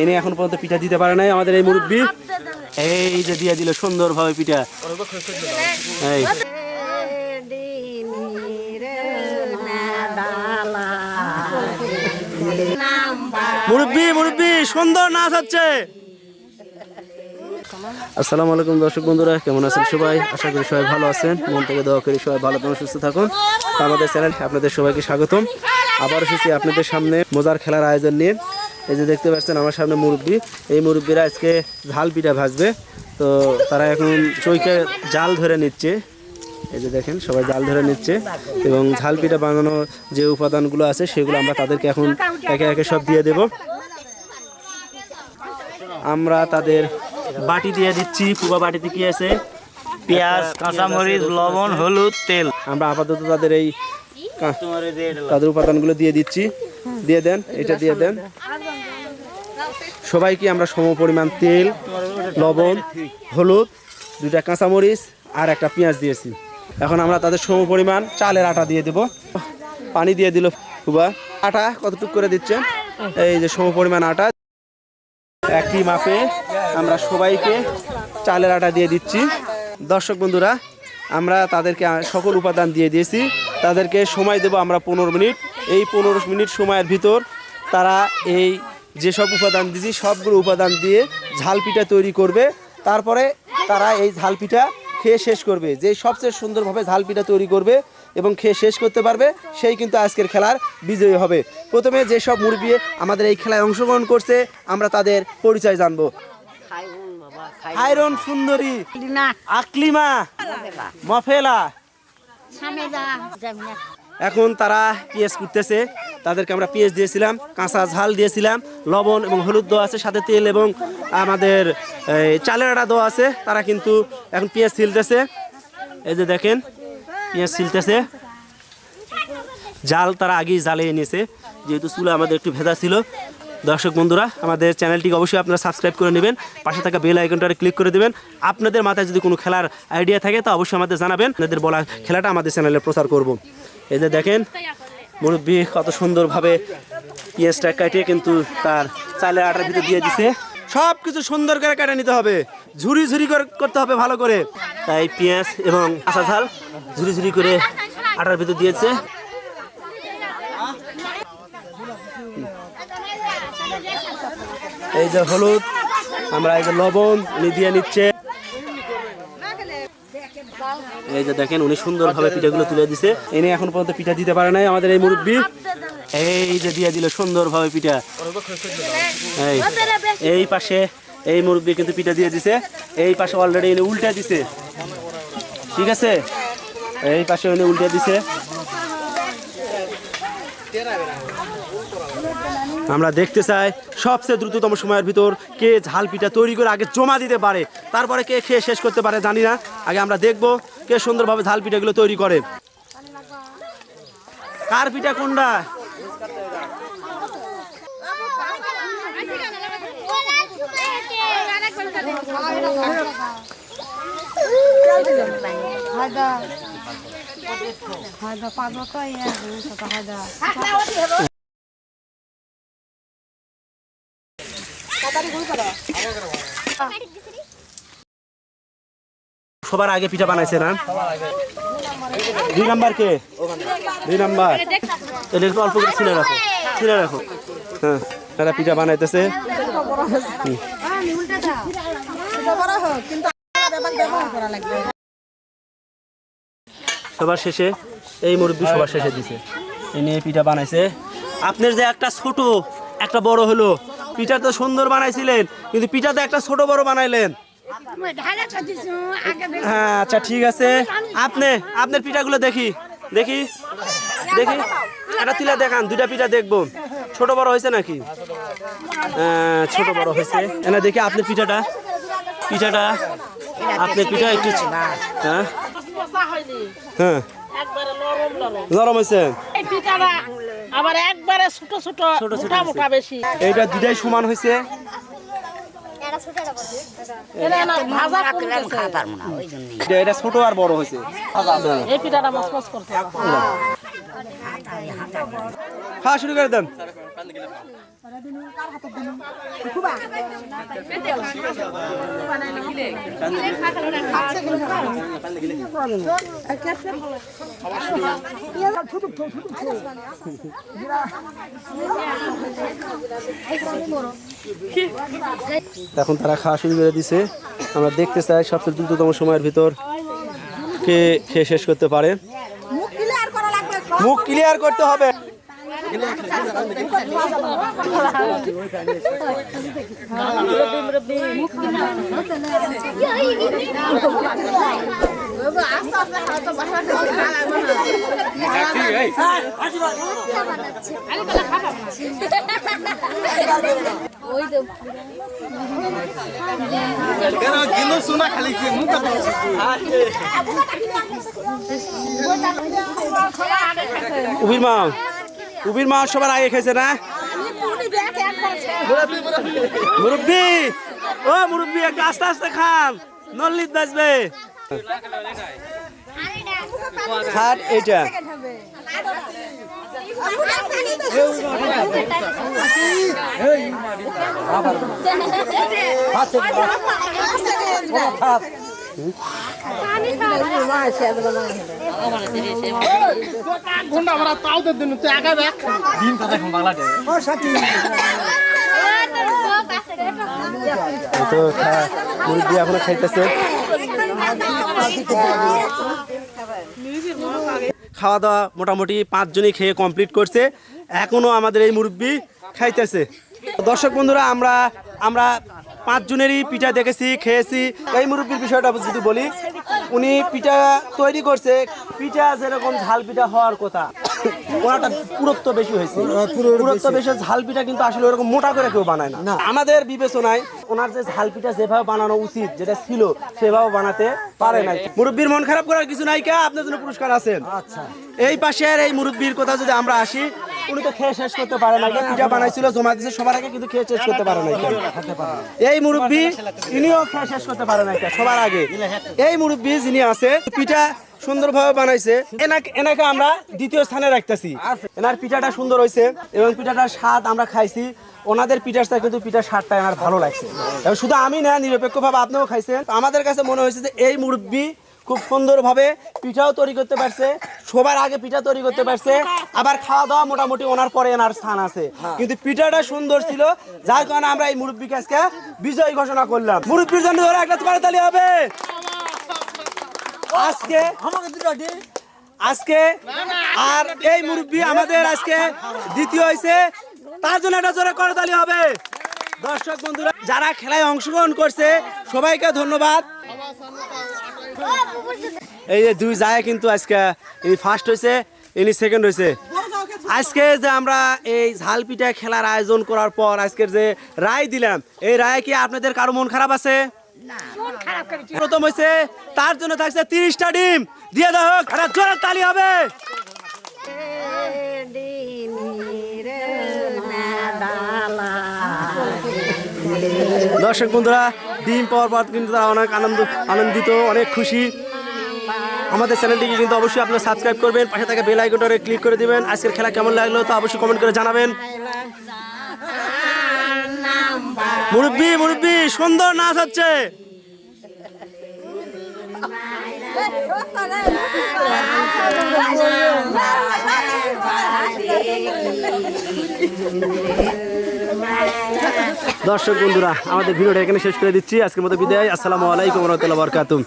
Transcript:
এনে এখন পর্যন্ত পিঠা দিতে পারে নাই আমাদের এই মুরব্বী। এই যে দিয়ে দিল সুন্দরভাবে পিঠা। এই। মুরব্বী মুরব্বী সুন্দর নাচ হচ্ছে। আসসালামু আলাইকুম দর্শক বন্ধুরা কেমন আছেন সবাই? আশা করি সবাই ভালো আছেন। মন থেকে দোয়া করি সবাই ভালো থাকুন সুস্থ থাকুন। আমাদের চ্যানেল আপনাদের সবাইকে স্বাগতম। আবার এসেছি আপনাদের সামনে মজার খেলার আয়োজন নিয়ে। এই যে দেখতে পাচ্ছেন আমার সামনে মুরব্বী। এই মুরব্বীরা আজকে ঝাল পিঠা ভাজবে। তো তারা এখন চৈকে জাল ধরে নিচ্ছে। এই যে দেখেন সবাই জাল ধরে নিচ্ছে। এবং ঝাল পিঠা বানানোর যে উপাদানগুলো আছে সেগুলো আমরা তাদেরকে এখন একে একে সব দিয়ে দেব। আমরা তাদের বাটি দিয়ে দিচ্ছি। পুবা বাটিতে কি আছে? পেঁয়াজ কাঁচামরিচ লবণ হলুদ তেল। আমরা আপাতত তাদের এই তাদের উপাদানগুলো দিয়ে দিচ্ছি। দিয়ে দেন এটা দিয়ে দেন। সবাইকে আমরা সম পরিমাণ তেল, লবণ, হলুদ, দুইটা কাঁচামরিচ আর একটা পেঁয়াজ দিয়েছি। এখন আমরা তাদের সম পরিমাণ চালের আটা দিয়ে দেব। পানি দিয়ে দিল খুবা আটা কতটুকু করে দিচ্ছেন? এই যে সম পরিমাণ আটা। একই মাপে আমরা সবাইকে চালের আটা দিয়ে দিচ্ছি। দর্শক বন্ধুরা, আমরা তাদেরকে সকল উপাদান দিয়ে দিয়েছি। তাদেরকে সময় দেব আমরা পনেরো মিনিট। এই পনেরো মিনিট সময়ের ভিতর তারা এই যেসব উপাদান দিয়েছি সবগুলো উপাদান দিয়ে ঝাল পিঠা তৈরি করবে। তারপরে তারা এই ঝাল পিঠা খেয়ে শেষ করবে। যে সবচেয়ে সুন্দরভাবে ঝাল পিঠা তৈরি করবে এবং খেয়ে শেষ করতে পারবে সেই কিন্তু আজকের খেলার বিজয়ী হবে। প্রথমে যেসব মুরগি আমাদের এই খেলায় অংশগ্রহণ করছে আমরা তাদের পরিচয় জানব। হাইরন সুন্দরী আকলিমা মফেলা। এখন তারা পেঁয়াজ কুটতেছে। তাদেরকে আমরা পেঁয়াজ দিয়েছিলাম, কাঁচা ঝাল দিয়েছিলাম, লবণ এবং হলুদ দেওয়া আছে, সাথে তেল এবং আমাদের চালের আটা দেওয়া আছে। তারা কিন্তু এখন পেঁয়াজ ছিলতেছে। এই যে দেখেন, পেঁয়াজ ছিলতেছে। জাল তারা আগেই জ্বালিয়ে নিয়েছে, যেহেতু চুলা আমাদের একটু ভেজা ছিল। দর্শক বন্ধুরা, আমাদের চ্যানেলটিকে অবশ্যই আপনারা সাবস্ক্রাইব করে নেবেন, পাশে থাকা বেল আইকনটা ক্লিক করে দেবেন। আপনাদের মাথায় যদি কোনো খেলার আইডিয়া থাকে, তা অবশ্যই আমাদের জানাবেন, আপনাদের বলা খেলাটা আমাদের চ্যানেলে প্রচার করব। এই যে দেখেন, মুরব্বী কত সুন্দরভাবে পেঁয়াজটা কাটিয়ে কিন্তু তার চালের আটার ভিতরে দিয়ে দিছে। সব কিছু সুন্দর করে কেটে নিতে হবে। ঝুরি ঝুরি করে করতে হবে ভালো করে। তাই পেঁয়াজ এবং কাঁচা ঝাল ঝুরি ঝুরি করে আটার ভিতর দিয়েছে। এই যে হলুদ, আমরা এই যে লবণ উনি দিয়ে নিচ্ছে। এই যে দেখেন, উনি সুন্দর সুন্দরভাবে পিঠাগুলো তুলে দিছে। এনে এখন পর্যন্ত পিঠা দিতে পারে নাই আমাদের এই মুরব্বী। এই যে দিয়ে দিল সুন্দরভাবে পিঠা। এই এই পাশে এই মুরব্বী কিন্তু পিঠা দিয়ে দিছে। এই পাশে অলরেডি এনে উল্টে দিছে। ঠিক আছে? এই পাশে উনি উল্টে দিছে। আমরা দেখতে চাই সবচেয়ে দ্রুততম সময়ের ভিতর কে ঝাল পিঠা তৈরি করে আগে জমা দিতে পারে তারপরে কে খেয়ে শেষ করতে পারে জানি না। আগে আমরা দেখব কে সুন্দরভাবে ঝাল পিঠাগুলো তৈরি করে। কার পিঠা কোনটা? হয়তো হয়তো পাবো সবার আগে পিঠা বানাইছে না? দুই নাম্বার কে? দুই নাম্বার। তাহলে একটু অল্প করে ছিঁড়ে রাখো। ছিঁড়ে রাখো। হ্যাঁ তারা পিঠা বানাইতেছে। সবার শেষে এই মুরব্বী সবার শেষে দিছে। এই নিয়ে পিঠা বানাইছে। আপনার যে একটা ছোট, একটা বড় হলো পিঠা তো সুন্দর বানাইছিলেন কিন্তু পিঠা তো একটা ছোট বড় বানাইলেন। হ্যাঁ আচ্ছা ঠিক আছে। আপনি আপনার পিঠাগুলো দেখি দেখি দেখি। একটা তুলে দেখান দুইটা পিঠা দেখব। ছোট বড় হয়েছে নাকি? হ্যাঁ, ছোট বড় হয়েছে। এনে দেখি আপনার পিঠাটা। পিঠাটা আপনার পিঠা একটু হ্যাঁ। হ্যাঁ। নরম হয়েছে। আবার একবারে ছোট ছোট ছোট ছোট মোটা মোটা বেশি। এইটা দুটাই সমান হয়েছে? এটা ছোট আর বড় হয়েছে। এই পিঠাটা মচমচ করতে হবে। খাওয়া শুরু করে দেন। এখন তারা খাওয়া শুরু করে দিছে। আমরা দেখতে চাই সবচেয়ে দ্রুততম সময়ের ভিতর কে খেয়ে শেষ করতে পারে। মুখ ক্লিয়ার করতে হবে। উবির মা উবির মা সবার আগে খেয়েছে না মুরব্বি ও মুরব্বি একটু আস্তে আস্তে খান নল্লিত বাজবে তো এখনও খাইতেছে। খাওয়া দাওয়া মোটামুটি পাঁচজনই খেয়ে কমপ্লিট করছে। এখনও আমাদের এই মুরব্বি খাইতেছে। দর্শক বন্ধুরা আমরা আমরা পাঁচজনেরই পিঠা দেখেছি খেয়েছি। এই মুরব্বির বিষয়টা যদি বলি উনি পিঠা তৈরি করছে পিঠা যেরকম ঝাল পিঠা হওয়ার কথা ওনাটা পুরত্ব বেশি হয়েছে। পুরত্ব বেশি ঝাল পিঠা কিন্তু আসলে ওরকম মোটা করে কেউ বানায় না। আমাদের বিবেচনায় ওনার যে ঝাল পিঠা যেভাবে বানানো উচিত যেটা ছিল সেভাবে বানাতে পারে নাই। মুরব্বীর মন খারাপ করার কিছু নাই কা? আপনার জন্য পুরস্কার আছেন। আচ্ছা। এই পাশের এই মুরব্বীর কথা যদি আমরা আসি উনি তো খেয়ে শেষ করতে পারে না পিঠা বানাইছিল জমা দিয়েছে সবার আগে কিন্তু খেয়ে শেষ করতে পারে না এই মুরব্বী ইনিও খেয়ে শেষ করতে পারে না সবার আগে। এই মুরব্বী যিনি আছে পিঠা সুন্দরভাবে বানাইছে এনাকে এনাকে আমরা দ্বিতীয় স্থানে রাখতেছি। এনার পিঠাটা সুন্দর হয়েছে এবং পিঠাটার স্বাদ আমরা খাইছি। ওনাদের পিঠার সাথে কিন্তু পিঠার স্বাদটা এনার ভালো লাগছে। শুধু আমি না নিরপেক্ষভাবে আপনিও খাইছেন। আমাদের কাছে মনে হয়েছে যে এই মুরব্বী খুব সুন্দরভাবে পিঠাও তৈরি করতে পারছে সবার আগে পিঠা তৈরি করতে পারছে আবার খাওয়া দাওয়া মোটামুটি ওনার পরে এনার স্থান আছে। কিন্তু পিঠাটা সুন্দর ছিল যার কারণে আমরা এই মুরব্বীকে আজকে বিজয়ী ঘোষণা করলাম। মুরব্বীর জন্য ধরে একটা করতালি হবে। আজকে আজকে আর এই মুরব্বী আমাদের আজকে দ্বিতীয় হয়েছে তার জন্য একটা জোরে করতালি হবে। দর্শক বন্ধুরা যারা খেলায় অংশগ্রহণ করছে সবাইকে ধন্যবাদ। এই যে দুই যায় কিন্তু আজকে ইনি ফার্স্ট হয়েছে ইনি সেকেন্ড হয়েছে আজকে যে আমরা এই ঝাল পিঠা খেলার আয়োজন করার পর আজকের যে রায় দিলাম এই রায় কি আপনাদের কারও মন খারাপ আছে? প্রথম হয়েছে তার জন্য থাকছে তিরিশটা ডিম। দিয়ে দেওয়া হোক জোরে তালি হবে। দর্শক বন্ধুরা ডিম পাওয়ার পর কিন্তু তারা অনেক আনন্দ আনন্দিত অনেক খুশি আমাদের চ্যানেলটিকে কিন্তু অবশ্যই আপনারা সাবস্ক্রাইব করবেন পাশে থাকা বেল আইকনটারে ক্লিক করে দিবেন আজকের খেলা কেমন লাগল তা অবশ্যই কমেন্ট করে জানাবেন মুরব্বি মুরব্বি সুন্দর নাচ হচ্ছে দর্শক বন্ধুরা, আমাদের ভিডিওটা এখানে শেষ করে দিচ্ছি। আজকের মতো বিদায়। আসসালামু আলাইকুম রহমতুল্লাহ বরকাতুম